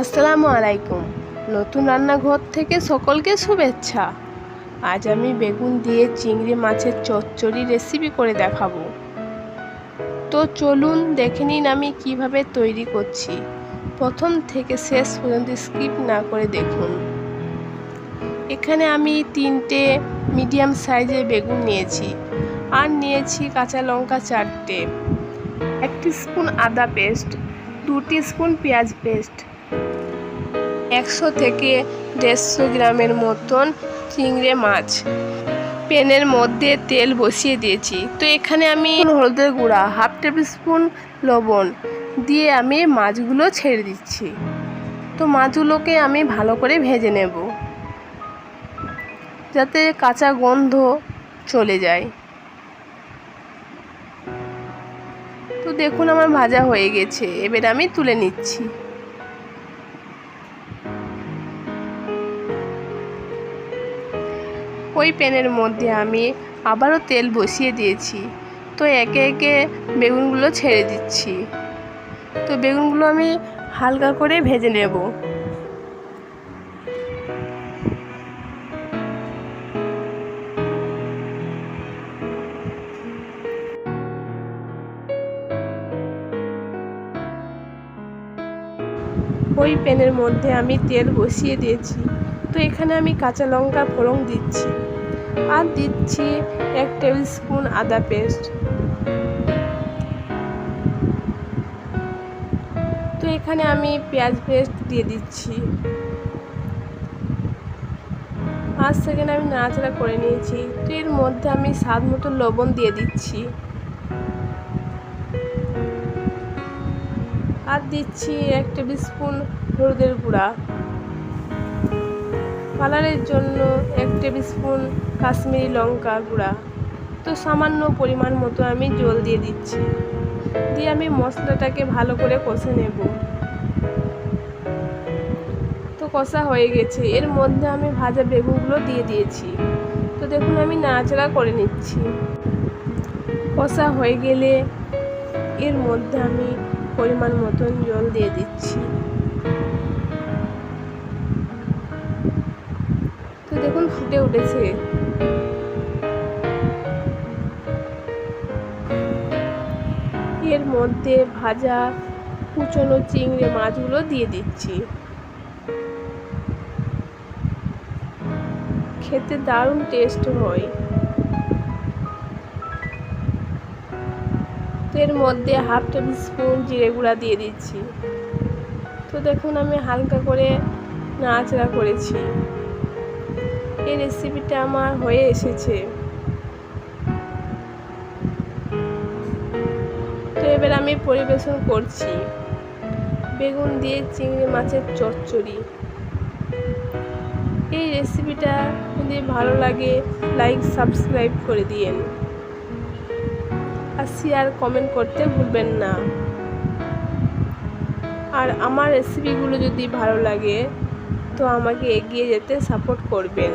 আসসালামু আলাইকুম। নতুন রান্নাঘর থেকে সকলকে শুভেচ্ছা। আজ আমি বেগুন দিয়ে চিংড়ি মাছের চচ্চড়ি রেসিপি করে দেখাবো। তো চলুন দেখে নিন আমি কীভাবে তৈরি করছি। প্রথম থেকে শেষ পর্যন্ত স্কিপ না করে দেখুন। এখানে আমি তিনটে মিডিয়াম সাইজের বেগুন নিয়েছি আর নিয়েছি কাঁচা লঙ্কা চারটে। এক স্পুন আদা পেস্ট দু স্পুন পেঁয়াজ পেস্ট একশো থেকে দেড়শো গ্রামের মতন চিংড়ে মাছ। প্যানের মধ্যে তেল বসিয়ে দিয়েছি। তো এখানে আমি হলুদের গুঁড়া, হাফ টেবিল স্পুন লবণ দিয়ে আমি মাছগুলো ছেড়ে দিচ্ছি। তো মাছগুলোকে আমি ভালো করে ভেজে নেব। যাতে কাঁচা গন্ধ চলে যায়। তো দেখুন আমার ভাজা হয়ে গেছে। এবার আমি তুলে নিচ্ছি। ওই প্যানের মধ্যে আমি আবারও তেল বসিয়ে দিয়েছি। তো একে একে বেগুনগুলো ছেড়ে দিচ্ছি। তো বেগুনগুলো আমি হালকা করে ভেজে নেব। ওই প্যানের মধ্যে আমি তেল বসিয়ে দিয়েছি। তো এখানে আমি কাঁচা লঙ্কা ফোড়ন দিচ্ছি। আর দিচ্ছি এক টেবিল স্পুন আদা পেস্ট। তো এখানে আমি পেঁয়াজ পেস্ট দিয়ে দিচ্ছি। পাঁচ সেকেন্ড আমি নাড়াচাড়া করে নিয়েছি। তো এর মধ্যে আমি স্বাদ মতো লবণ দিয়ে দিচ্ছি। আর দিচ্ছি এক টেবিল স্পুন হলুদের গুঁড়া। কালারের জন্য এক টেবিল স্পুন কাশ্মীরি লঙ্কা গুঁড়া। তো সামান্য পরিমাণ মতো আমি জল দিয়ে দিচ্ছি। দিয়ে আমি মশলাটাকে ভালো করে কষে নেব। তো কষা হয়ে গেছে। এর মধ্যে আমি ভাজা বেগুনগুলো দিয়ে দিয়েছি। তো দেখুন, আমি নাড়াচাড়া করে নিচ্ছি। কষা হয়ে গেলে এর মধ্যে আমি পরিমাণ মতন জল দিয়ে দিচ্ছি। দেখুন ফুটে উঠেছে। এর মধ্যে ভাজা কুচনো চিংড়ি মাছগুলো দিয়ে দিচ্ছি। খেতে দারুণ টেস্ট হয়। এর মধ্যে হাফ টেবিল স্পুন জিরে গুঁড়া দিয়ে দিচ্ছি। তো দেখুন আমি হালকা করে নাচড়া করেছি। এই রেসিপিটা আমার হয়ে এসেছে। তো এবার আমি পরিবেশন করছি। বেগুন দিয়ে চিংড়ি মাছের চচ্চড়ি। এই রেসিপিটা যদি ভালো লাগে লাইক সাবস্ক্রাইব করে দিয়েন। আর শেয়ার কমেন্ট করতে ভুলবেন না। আর আমার রেসিপিগুলো যদি ভালো লাগে তো আমাকে এগিয়ে যেতে সাপোর্ট করবেন।